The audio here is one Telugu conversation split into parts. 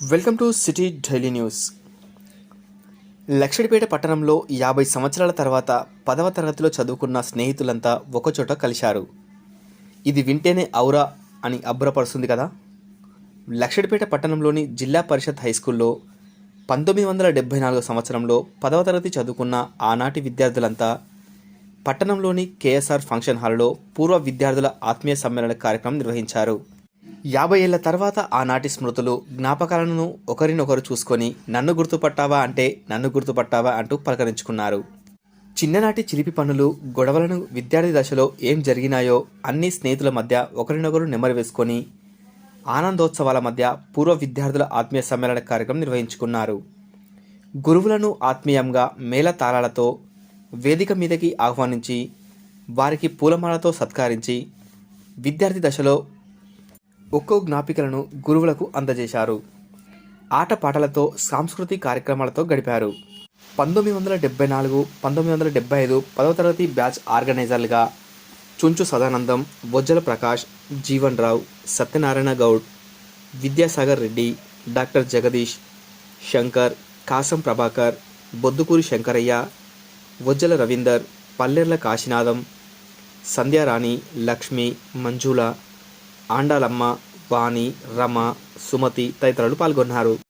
Welcome to city daily news. Luxettipet పట్టణంలో యాభై సంవత్సరాల తర్వాత పదవ తరగతిలో చదువుకున్న స్నేహితులంతా ఒకచోట కలిశారు. ఇది వింటేనే ఔరా అని అబ్బురపరుస్తుంది కదా? లక్షడిపేట పట్టణంలోని జిల్లా పరిషత్ హై స్కూల్లో పంతొమ్మిది వందల డెబ్భై నాలుగు సంవత్సరంలో పదవ తరగతి చదువుకున్న ఆనాటి విద్యార్థులంతా పట్టణంలోని కేఎస్ఆర్ ఫంక్షన్ హాల్లో పూర్వ విద్యార్థుల ఆత్మీయ సమ్మేళన కార్యక్రమం నిర్వహించారు. యాభై ఏళ్ళ తర్వాత ఆనాటి స్మృతులు జ్ఞాపకాలను ఒకరినొకరు చూసుకొని నన్ను గుర్తుపట్టావా అంటే నన్ను గుర్తుపట్టావా అంటూ పలకరించుకున్నారు. చిన్ననాటి చిలిపి పనులు గొడవలను విద్యార్థి దశలో ఏం జరిగినాయో అన్ని స్నేహితుల మధ్య ఒకరినొకరు నెమరు వేసుకొని ఆనందోత్సవాల మధ్య పూర్వ విద్యార్థుల ఆత్మీయ సమ్మేళన కార్యక్రమం నిర్వహించుకున్నారు. గురువులను ఆత్మీయంగా మేళతాళాలతో వేదిక మీదకి ఆహ్వానించి వారికి పూలమాలతో సత్కరించి విద్యార్థి దశలో ఒక్కో జ్ఞాపికలను గురువులకు అందజేశారు. ఆటపాటలతో సాంస్కృతిక కార్యక్రమాలతో గడిపారు. పంతొమ్మిది వందల డెబ్బై నాలుగు పంతొమ్మిది వందల డెబ్బై ఐదు పదవ తరగతి బ్యాచ్ ఆర్గనైజర్లుగా చుంచు సదానందం బొజ్జల ప్రకాష్ జీవన్ రావు సత్యనారాయణ గౌడ్ విద్యాసాగర్ రెడ్డి డాక్టర్ జగదీష్ శంకర్ కాసం ప్రభాకర్ బొద్దుకూరి శంకరయ్య వజ్జల రవీందర్ పల్లెర్ల కాశీనాథం సంధ్యారాణి లక్ష్మి మంజుల ఆండాలమ్మ వాణి రమ సుమతి తదితరులు పాల్గొన్నారు.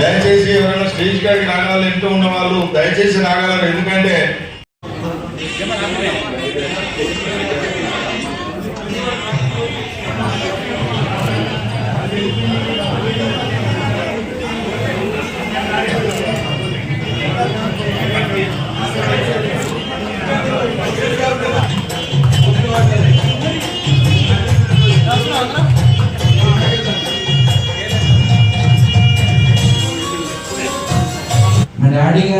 దయచేసి ఎవరైనా స్టేజ్ కాడికి రాగాలి ఇంటూ ఉన్న వాళ్ళు దయచేసి రాగలరు ఎందుకంటే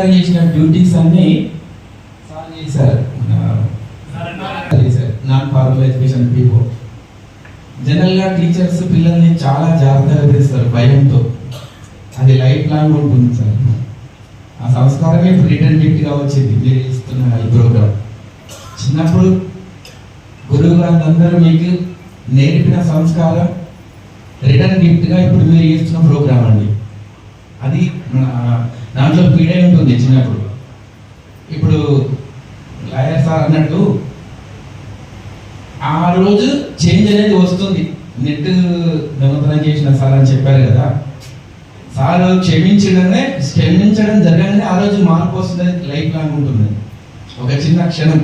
గారు చేసిన డ్యూటీస్ అన్ని సార్ చేశారు. Non formal education people. జనరల్గా టీచర్స్ పిల్లల్ని చాలా జాగ్రత్తగా పెంచుతారు భయంతో. అది లైఫ్ లాంగ్ ఉంటుంది సార్. ఆ సంస్కారమే రిటర్న్ గిఫ్ట్గా వచ్చింది. మీరు ఇస్తున్న ఈ ప్రోగ్రామ్ చిన్నప్పుడు గురువు గారు అందరూ మీకు నేర్పిన సంస్కారం రిటర్న్ గిఫ్ట్గా ఇప్పుడు మీరు ఇస్తున్న ప్రోగ్రామ్ అండి. అది దాంట్లో పీడే ఉంటుంది చిన్నప్పుడు. ఇప్పుడు లాయర్ సార్ అన్నట్టు ఆ రోజు చేంజ్ అనేది వస్తుంది. నెట్ దొంగతనం చేసిన సార్ అని చెప్పారు కదా. సార్ క్షమించడమే క్షమించడం జరగగానే ఆ రోజు మార్పు వస్తుంది లైఫ్ లాంగ్ ఉంటుంది. ఒక చిన్న క్షణం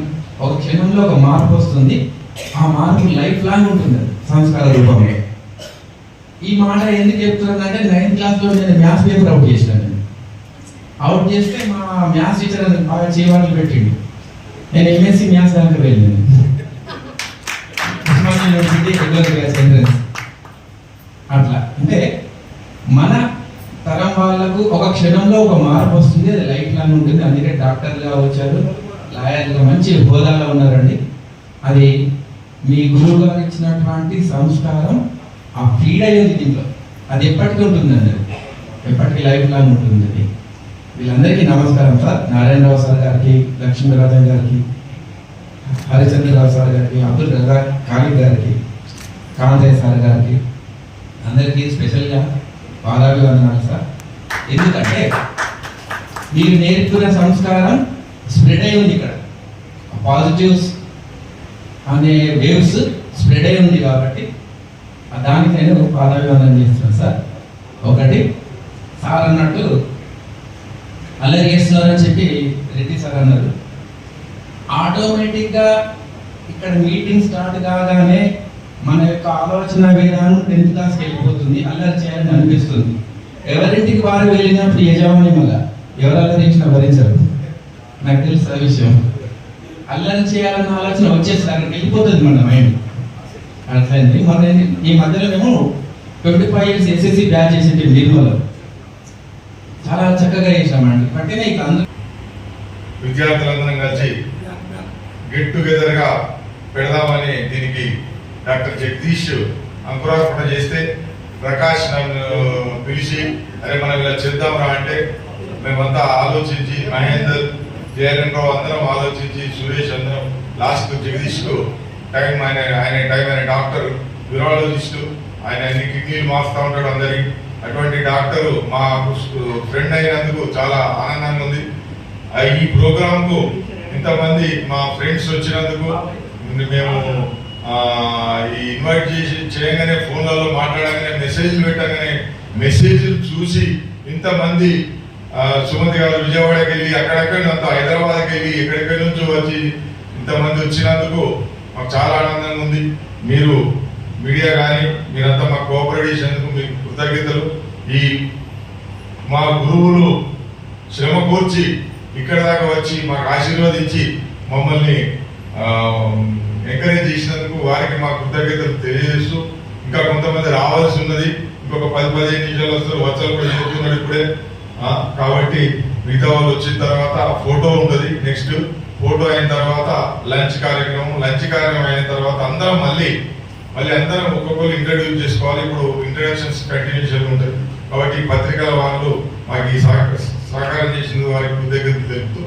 ఒక క్షణంలో ఒక మార్పు వస్తుంది. ఆ మార్పు లైఫ్ లాంగ్ ఉంటుంది సంస్కార రూపంలో. ఈ మాట ఎందుకు చెప్తున్నానంటే నైన్త్ క్లాస్లో నేను మ్యాథ్స్ పేపర్ అవుట్ చేసినాను నేను అవుట్ చేస్తే మా మ్యాథ్స్ టీచర్ అది బాగా చేయవాళ్ళు పెట్టిండు. నేను ఎంఎస్సి మ్యాథ్స్ దాకా వెళ్ళాను. Osmania university regular class entrance అట్లా. అంటే మన తరం వాళ్ళకు ఒక క్షణంలో ఒక మార్పు వస్తుంది అది లైఫ్ లాంగ్ ఉంటుంది. అందుకే డాక్టర్గా వచ్చారు లాయర్గా మంచి హోదాలో ఉన్నారండి. అది మీ గురువు గారు ఇచ్చినటువంటి సంస్కారం ఆ ఫీడ్ అయ్యేది దీంట్లో అది ఎప్పటికీ ఉంటుందండి. అండి ఎప్పటికీ లైఫ్ లాంగ్ ఉంటుంది అది వీళ్ళందరికీ నమస్కారం సార్. నారాయణరావు సార్ గారికి లక్ష్మీరాజన్ గారికి హరిచంద్రరావు సార్ గారికి అబ్దుల్ రజా ఖాళీ గారికి కాంతయ్య సార్ గారికి అందరికీ స్పెషల్గా పాదాభివందనాలు సార్. ఎందుకంటే మీరు నేర్పుకున్న సంస్కారం స్ప్రెడ్ అయి ఉంది ఇక్కడ. పాజిటివ్స్ అనే వేవ్స్ స్ప్రెడ్ అయి ఉంది కాబట్టి దానికి నేను పాదాభివందనం చేస్తున్నాను సార్. ఒకటి సార్ అన్నట్టు అల్లరి చేస్తున్నారని చెప్పి రెడ్డి సార్ అన్నారు. ఆటోమేటిక్గా ఇక్కడ మీటింగ్ స్టార్ట్ కాగానే మన యొక్క ఆలోచన విధానం టెన్త్ క్లాస్కి వెళ్ళిపోతుంది. అల్లరి చేయాలని అనిపిస్తుంది. ఎవరింటికి వారు వెళ్ళినప్పుడు యజమాని మళ్ళ? ఎవరు అల్లరించినా భరించరు. నాకు తెలుసు ఆ విషయం. అల్లరి చేయాలన్న ఆలోచన వచ్చేసి వెళ్ళిపోతుంది మన మైండ్. అర్థమైంది మన ఈ మధ్యలో మేము twenty five years SSC batch చేసేటి నిర్మలో చాలా చక్కగా చేసామండి పట్టిన ఇక అందరూ విద్యార్థులందరం కలిసి గెట్ టుగెదర్గా పెడదామని దీనికి డాక్టర్ జగదీష్ అంకురార్పణ చేస్తే ప్రకాష్ నన్ను పిలిచి అరే మనం ఇలా చేద్దాంరా అంటే మేమంతా ఆలోచించి మహేందర్ జయన్ రావు అందరం ఆలోచించి సురేష్ అందరం లాస్ట్ జగదీష్కు టైం ఆయన ఆయన టైం ఆయన డాక్టర్ యూరాలజిస్ట్ ఆయన అన్ని కిడ్నీలు మార్చుతా ఉంటాడు అందరికి. అటువంటి డాక్టర్ మా ఫ్రెండ్ అయినందుకు చాలా ఆనందంగా ఉంది. ఆ ఈ ప్రోగ్రామ్కు ఇంతమంది మా ఫ్రెండ్స్ వచ్చినందుకు మేము ఈ ఇన్వైట్ చేసి చేయగానే ఫోన్లలో మాట్లాడగానే మెసేజ్లు పెట్టగానే మెసేజ్లు చూసి ఇంతమంది సుమతి గారు విజయవాడకి వెళ్ళి అక్కడక్కడ అంత హైదరాబాద్కి వెళ్ళి ఎక్కడెక్కడి నుంచి వచ్చి ఇంతమంది వచ్చినందుకు మాకు చాలా ఆనందంగా ఉంది. మీరు మీడియా కానీ మీరంతా మాకు కోఆపరేట్ చేసినందుకు మీకు కృతజ్ఞతలు. ఈ మా గురువులు శ్రమ కూర్చి ఇక్కడ దాకా వచ్చి మాకు ఆశీర్వదించి మమ్మల్ని ఎంకరేజ్ చేసినందుకు వారికి మా కృతజ్ఞతలు తెలియజేస్తూ ఇంకా కొంతమంది రావాల్సి ఉన్నది. ఇంకొక పది పదిహేను నిమిషాలు వస్తారు. వచ్చాలు కూడా చెప్తున్నాడు ఇప్పుడే. కాబట్టి మిగతా వాళ్ళు వచ్చిన తర్వాత ఫోటో ఉంటుంది నెక్స్ట్ ఫోటో అయిన తర్వాత లంచ్ కార్యక్రమం లంచ్ కార్యక్రమం అయిన తర్వాత అందరం మళ్ళీ మళ్ళీ అందరం ఒక్కొక్కరు ఇంట్రడ్యూస్ చేసుకోవాలి. ఇప్పుడు ఇంట్రడక్షన్స్ కంటిన్యూషన్ ఉంటుంది కాబట్టి పత్రికల వాళ్ళు మాకు ఈ సహక- సహకారం చేసిన వారికి కృతజ్ఞతలు తెలుపుతూ